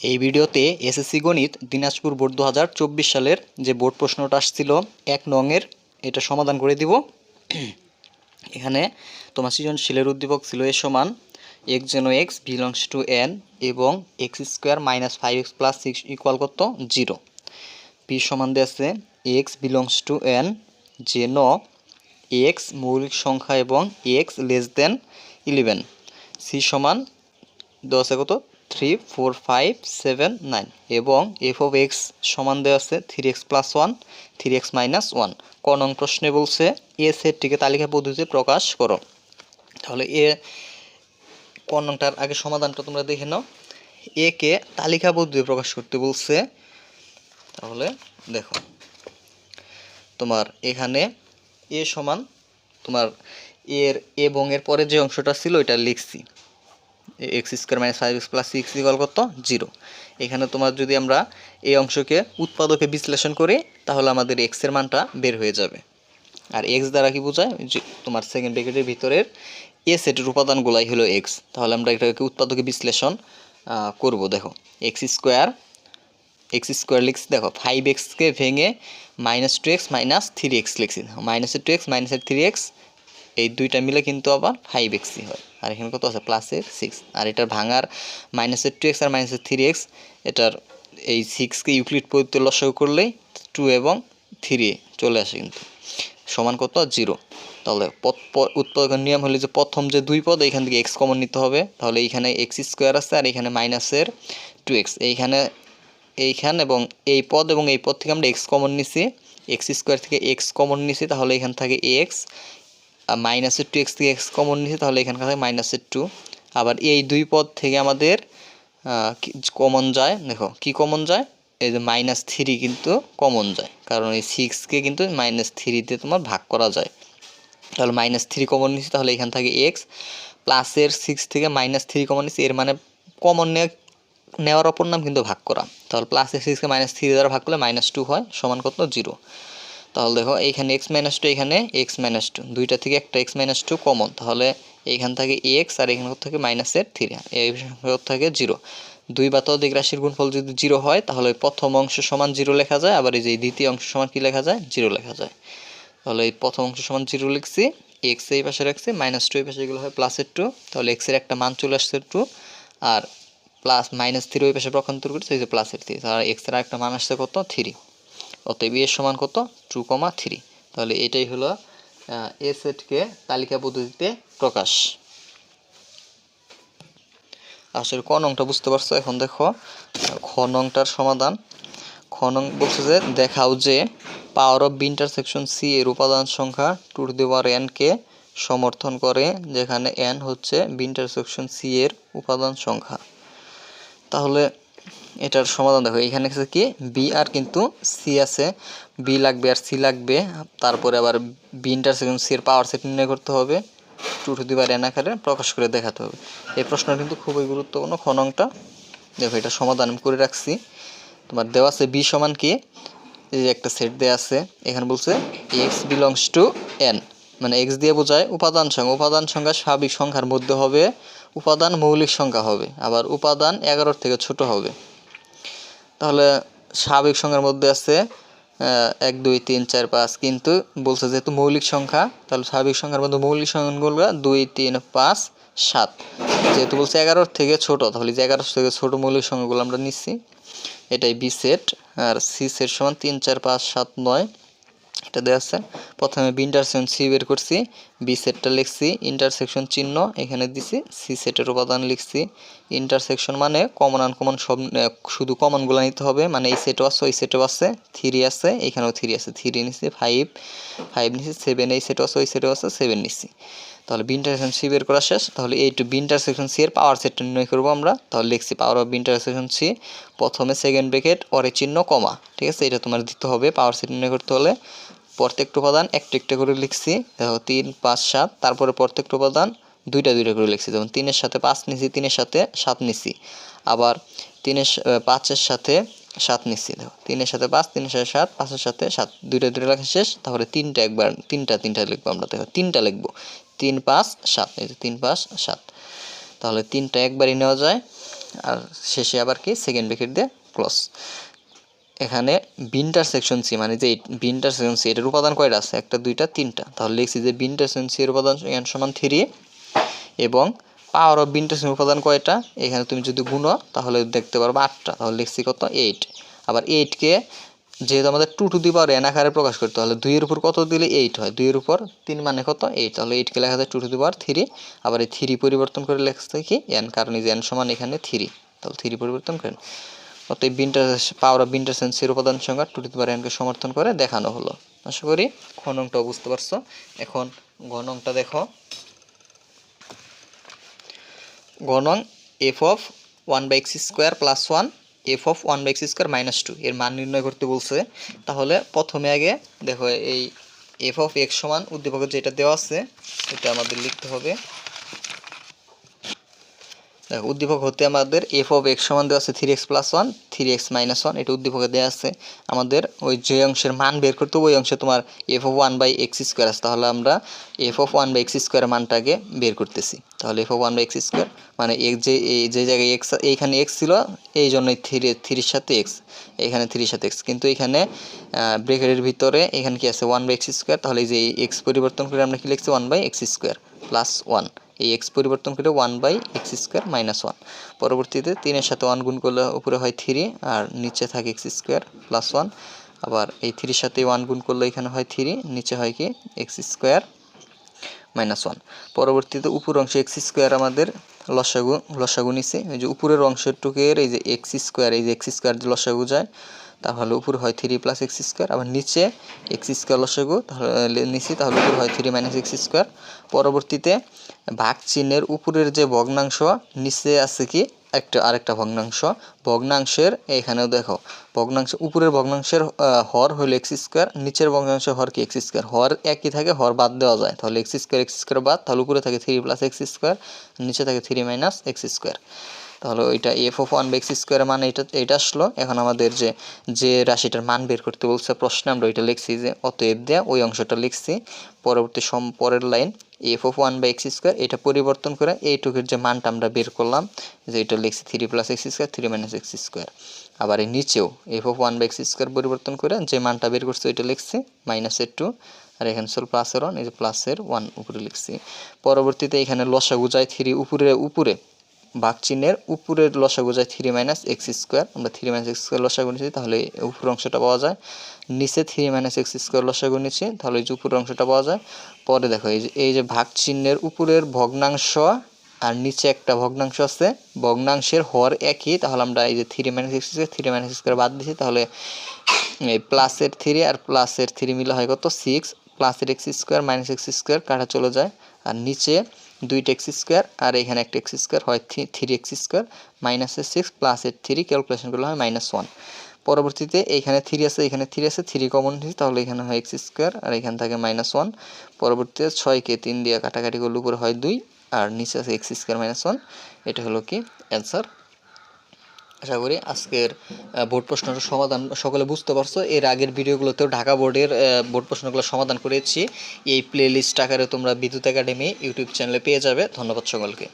এই ভিডিওতে এসএসসি গণিত দিনাজপুর বোর্ড দু হাজার চব্বিশ সালের যে বোর্ড প্রশ্নটা আসছিল এক নংয়ের, এটা সমাধান করে দিব। এখানে তোমার সৃজনশীলের উদ্দীপক ছিল এ সমান এক্স যেন এক্স বিলংস টু এন এবং x square minus five x plus six equal কত জিরো পি সমান দিয়ে আছে এক্স বিলংস টু এন যেন এক্স মৌলিক সংখ্যা এবং x less than eleven C সমান দশে কত? Three four five seven nine এবং এফ অফ এক্স সমান দেওয়া আছে three x plus one three x minus one ক প্রশ্নে বলছে, এ সেটটিকে তালিকা পদ্ধতিতে প্রকাশ করো। তাহলে এ ক নংটার আগে সমাধানটা তোমরা দেখে নাও। এ কে তালিকা পদ্ধতিতে প্রকাশ করতে বলছে, তাহলে দেখো। তোমার এখানে এ সমান, তোমার এর এবং এর পরে যে অংশটা ছিল ওইটা লিখছি। X square minus five x plus six equal কত? জিরো এখানে তোমার যদি আমরা এই অংশকে উৎপাদকে বিশ্লেষণ করি, তাহলে আমাদের এক্সের মানটা বের হয়ে যাবে। আর এক্স দ্বারা কি বোঝায়? যে তোমার সেকেন্ড ব্র্যাকেটের ভিতরের এ সেটের উপাদানগুলাই হলো এক্স তাহলে আমরা এটাকে উৎপাদকে বিশ্লেষণ করব। দেখো এক্স স্কোয়ার এক্স স্কোয়ার লিখছি, দেখো ফাইভ এক্সকে ভেঙে minus two x minus three x লিখছি। মাইনাসের টু এক্স মাইনাসের থ্রি এক্স এই দুইটা মিলে কিন্তু আবার ফাইভ এক্সই হয়। আর এখানে কত আছে? প্লাসের সিক্স আর এটার ভাঙার মাইনাসের টু এক্স আর মাইনাসের থ্রি এক্স এটার এই সিক্সকে ইউক্লিড পদ্ধতি লসাগু করলেই টু এবং থ্রি চলে আসে কিন্তু। সমান কত? জিরো তাহলে উৎপাদকের নিয়ম হলো যে প্রথম যে দুই পদ এইখান থেকে এক্স কমন নিতে হবে। তাহলে এইখানে এক্স স্কোয়ার আছে আর এখানে মাইনাসের টু এক্স এইখানে, এইখান এবং এই পদ এবং এই পদ থেকে আমরা এক্স কমন নিছি। এক্স স্কোয়ার থেকে এক্স কমন নিছি, তাহলে এখান থেকে এক্স মাইনাসের টু এক্স থেকে এক্স কমন নিছি, তাহলে এখানকার থাকে মাইনাসের টু আবার এই দুই পদ থেকে আমাদের কমন যায়? দেখো, কি কমন যায়? এই যে মাইনাস থ্রি কিন্তু কমন যায়। কারণ এই সিক্সকে কিন্তু মাইনাস থ্রিতে তোমার ভাগ করা যায়। তাহলে মাইনাস থ্রি কমন নিচ্ছি তাহলে এখান থেকে এক্স প্লাসের সিক্স থেকে মাইনাস থ্রি কমন নিচ্ছি এর মানে কমন নেওয়ার অপর নাম কিন্তু ভাগ করা। তাহলে প্লাসের সিক্সকে মাইনাস থ্রি দ্বারা ভাগ করলে মাইনাস টু হয়, সমান কত? জিরো তাহলে দেখো এইখানে এক্স মাইনাস টু এখানে এক্স মাইনাস টু দুইটা থেকে একটা এক্স মাইনাস টু কমন তাহলে এইখান থেকে এক্স আর এখানে থেকে মাইনাসের থ্রি এই থেকে জিরো দুই বা ততোধিক রাশির গুণফল যদি জিরো হয়, তাহলে প্রথম অংশ সমান জিরো লেখা যায়, আবার এই যে দ্বিতীয় অংশ সমান কি লেখা যায়? জিরো লেখা যায়। তাহলে এই প্রথম অংশ সমান জিরো লিখছি এক্স এই পাশে রাখছি মাইনাস টু এই পাশে এগুলো হয় প্লাসের টু তাহলে এক্সের একটা মান চলে আসছে টু আর প্লাস মাইনাস থ্রি ওই পাশে পক্ষান্তর করছে, এই যে প্লাসের থ্রি তাহলে এক্সের একটা মান আসছে কত? থ্রি অতএব এর সমান কত? টু কমা থ্রি তাহলে এটাই হলো এ সেটকে তালিকা পদ্ধতিতে প্রকাশ। আসলে ক নংটা বুঝতে পারছ? এখন দেখো, খ নংটার সমাধান। খ নং বলছে যে, দেখাও যে পাওয়ার অফ ইন্টারসেকশন সি এর উপাদান সংখ্যা two to the power N কে সমর্থন করে, যেখানে এন হচ্ছে ইন্টারসেকশন সি এর উপাদান সংখ্যা। তাহলে এটার সমাধান দেখো, এখানে আছে কি? বি আর কিন্তু সি আছে। বি লাগবে আর সি লাগবে। তারপরে আবার বি ইন্টারসেকশন সি এর পাওয়ার সেট নির্ণয় করতে হবে। Two to the power N আকারে প্রকাশ করে দেখাতে হবে। এই প্রশ্নটা কিন্তু খুবই গুরুত্বপূর্ণ খনংটা দেখো, এটা সমাধান আমি করে রাখছি। তোমার দেওয়া আছে বি সমান কি? এই যে একটা সেট দেওয়া আছে। এখানে বলছে এক্স বিলংস টু এন মানে এক্স দিয়ে বোঝায় উপাদান সংখ্যা। উপাদান সংখ্যা স্বাভাবিক সংখ্যার মধ্যে হবে। উপাদান মৌলিক সংখ্যা হবে। আবার উপাদান এগারোর থেকে ছোট হবে। তাহলে স্বাভাবিক সংখ্যার মধ্যে আছে এক, দুই, তিন, চার, পাঁচ, কিন্তু বলছে যেহেতু মৌলিক সংখ্যা, তাহলে স্বাভাবিক সংখ্যার মধ্যে মৌলিক সংখ্যাগুলো দুই, তিন, পাঁচ, সাত। যেহেতু বলছে এগারোর থেকে ছোট, তাহলে যে এগারোর থেকে ছোট মৌলিক সংখ্যাগুলো আমরা নিচ্ছি, এটাই বি সেট, আর সি সেট সমান তিন, চার, পাঁচ, সাত, নয় এটা দেওয়া আছে। প্রথমে বি ইন্টারসেকশন সি বের করছি বি সেটটা লিখছি ইন্টারসেকশন চিহ্ন, এখানে দিছি সি সেটের উপাদান লিখছি। ইন্টারসেকশন মানে কমন আনকমন সব শুধু কমনগুলো নিতে হবে মানে এই সেটও আছে, ওই সেটও আছে থ্রি আছে, এখানেও থ্রি আছে থ্রি নিছি ফাইভ ফাইভ নিছি সেভেন এই সেটও আছে, ওই সেটও আছে সেভেন নিছি। তাহলে বি ইন্টারসেকশন সি বের করা শেষ। তাহলে এই টু বি ইন্টারসেকশন সি এর পাওয়ার সেটটা নির্ণয় করব আমরা। তাহলে লিখছি power of B intersection C প্রথমে সেকেন্ড ব্রেকেট অরে চিহ্ন, কমা। ঠিক আছে? এটা তোমার দিতে হবে পাওয়ার সেট নির্ণয় করতে হলে। প্রত্যেকটা উপাদান একটা একটা করে লিখছি। দেখো, তিন, পাঁচ, সাত, তারপরে প্রত্যেকটা উপাদান দুইটা দুইটা করে লিখছি। যেমন তিনের সাথে পাঁচ নিছি, তিনের সাথে সাত নিছি। আবার তিনের পাঁচের সাথে সাত নিচ্ছি দেখো, তিনের সাথে পাঁচ, তিনের সাথে সাত, পাঁচের সাথে সাত। দুইটা দুইটা লেখা শেষ। তারপরে তিনটা একবার, তিনটা তিনটা লিখব আমরা। দেখো, তিনটা লিখব। তিন পাঁচ সাত, এই যে তিন পাঁচ সাত। তাহলে তিনটা একবারই নেওয়া যায়, আর শেষে আবার কি? সেকেন্ড ব্রেকেট দিয়ে ক্লোজ এখানে বিন্টার সেকশন সি মানে যে বিন্টার সেকশন সি, এটার উপাদান কয়টা আছে? একটা, দুইটা, তিনটা। তাহলে লিখছি যে বিন্টার সেকশন সি এর উপাদান এন সমান থ্রি এবং পাওয়ার অফ বিন্টার সেকশন উপাদান কয়টা? এখানে তুমি যদি গুণো তাহলে দেখতে পারবে আটটা। তাহলে লিখছি কত? এইট আবার এইটকে যেহেতু আমাদের two to the power N আকারে প্রকাশ করতে হলে দুইয়ের উপর কত দিলে এইট হয়? দুইয়ের উপর তিন মানে কত? এইট তাহলে এইটকে লেখা যায় two to the power three আবার এই থ্রি পরিবর্তন করে লেখতে কি? এন কারণ এই যে এন সমান এখানে থ্রি তাহলে থ্রি পরিবর্তন করেন অতএব বিন্টার পাওয়ার অফ বিন্টার সেন্সের উপাদান সংখ্যা টু টু দি পাওয়ার এনকে সমর্থন করে দেখানো হলো। আশা করি ঘনংটাও বুঝতে পারছ। এখন ঘনংটা দেখো। গণং F of one by x square plus one F of one by x square minus two এর মান নির্ণয় করতে বলছে। তাহলে প্রথমে আগে দেখো এই এফ অফ এক্স সমান উদ্দীপকের যেটা দেওয়া আছে, এটা আমাদের লিখতে হবে। দেখো, উদ্দীপক হতে আমাদের এফ অফ এক্স সমান দেওয়া আছে three x plus one three x minus one এটা উদ্দীপকে দেওয়া আছে। আমাদের ওই যে অংশের মান বের করতে ওই অংশে তোমার F of one by x square আছে। তাহলে আমরা F of one by x স্কোয়ারের মানটাকে বের করতেছি। তাহলে F of one by x square মানে এক্স যে, এই যে জায়গায় এক্স এইখানে এক্স ছিল, এই জন্যই থ্রি থ্রির সাথে এক্স এখানে থ্রির সাথে এক্স কিন্তু এখানে ব্রেকেটের ভিতরে এখানে কি আছে? ওয়ান বাই এক্স স্কোয়ার তাহলে এই যে এক্স পরিবর্তন করে আমরা কি লিখছি? One by x square plus one এই এক্স পরিবর্তন করে one by x square minus one পরবর্তীতে তিনের সাথে ওয়ান গুণ করলে উপরে হয় থ্রি আর নিচে থাকে এক্স স্কোয়ার প্লাস ওয়ান আবার এই থ্রির সাথে ওয়ান গুণ করলে এখানে হয় থ্রি নিচে হয় কি এক্স স্কোয়ার মাইনাস ওয়ান পরবর্তীতে উপর অংশে এক্স স্কোয়ার আমাদের লসাগু লসাগু নিছে। এই যে উপরের অংশটুকের এই যে এক্স স্কোয়ার এই যে এক্স স্কোয়ার যে লসাগু যায় তাহলে উপর হয় থ্রি প্লাস এক্স স্কোয়ার আবার নিচে এক্স স্কোয়ার লসাগু, তাহলে নিচে তাহলে উপর হয় থ্রি মাইনাস এক্স স্কোয়ার পরবর্তীতে ভাগ চিহ্নের উপরের যে ভগ্নাংশ, নিচে আছে কি? একটা, আরেকটা ভগ্নাংশ। ভগ্নাংশের, এখানেও দেখো, ভগ্নাংশ, উপরের ভগ্নাংশের হর হলো এক্স স্কোয়ার নিচের ভগ্নাংশের হর কি? এক্স স্কোয়ার হর একই থাকে, হর বাদ দেওয়া যায়। তাহলে এক্স স্কোয়ার এক্স স্কোয়ার বাদ, তাহলে উপরে থাকে থ্রি প্লাস এক্স স্কোয়ার নিচে থাকে থ্রি মাইনাস এক্স স্কোয়ার তাহলে ওইটা F of one by x স্কোয়ারের মান এটা এটা আসলো। এখন আমাদের যে যে রাশিটার মান বের করতে বলছে, প্রশ্নে আমরা ওইটা লিখছি যে, অতএব দেয়া ওই অংশটা লিখছি। পরবর্তী সম, পরের line F of one by x square এটা পরিবর্তন করে এইটুকুর যে মানটা আমরা বের করলাম, যে এটা লিখছি three plus x square three minus x square আবার এই নিচেও F of one by x square পরিবর্তন করে যে মানটা বের করছে, ওইটা লিখছি মাইনাসের টু আর এখানে ছিল প্লাসের ওয়ান এই যে প্লাসের ওয়ান উপরে লিখছি। পরবর্তীতে এখানে লসাগু যায় থ্রি উপরে উপরে। বাঘ চিহ্নের উপরের লসাগু যায় থ্রি মাইনাস এক্স স্কোয়ার আমরা থ্রি মাইনাস এক্স স্কোয়ার লসাগু নিচ্ছি, তাহলে উপর অংশটা পাওয়া যায়। নিচে থ্রি মাইনাস এক্স স্কোয়ার লসাগু নিচ্ছি, তাহলে এই যে উপরের অংশটা পাওয়া যায়। পরে দেখো, এই যে এই যে ভাগ চিহ্নের উপরের ভগ্নাংশ, আর নিচে একটা ভগ্নাংশ আছে, ভগ্নাংশের হর একই, তাহলে আমরা এই যে three minus x square three minus square বাদ দিচ্ছি তাহলে এই প্লাসের থ্রি আর প্লাসের থ্রি মিলে হয় কত? সিক্স প্লাসের x square minus x square কাটা চলে যায়, আর নিচে দুইটা এক্স স্কোয়ার আর এখানে একটা এক্স স্কোয়ার হয় থ্রি এক্স স্কোয়ার মাইনাসের সিক্স প্লাসের থ্রি ক্যালকুলেশন করলে হয় মাইনাস ওয়ান পরবর্তীতে এইখানে থ্রি আছে, এখানে থ্রি আছে থ্রি কমন নিচ্ছি তাহলে এখানে হয় এক্স স্কোয়ার আর এখান থাকে মাইনাস ওয়ান পরবর্তীতে ছয়কে তিন দিয়ে কাটাকাটি করলে উপরে হয় দুই, আর নিচে আছে এক্স স্কোয়ার মাইনাস ওয়ান এটা হলো কি অ্যান্সার আশা করি আজকের বোর্ড প্রশ্নটার সমাধান সকলে বুঝতে পারছ। এর আগের ভিডিওগুলোতেও ঢাকা বোর্ডের বোর্ড প্রশ্নগুলো সমাধান করেছি। এই প্লে লিস্ট আকারে তোমরা বিদ্যুৎ একাডেমি ইউটিউব চ্যানেলে পেয়ে যাবে। ধন্যবাদ সকলকে।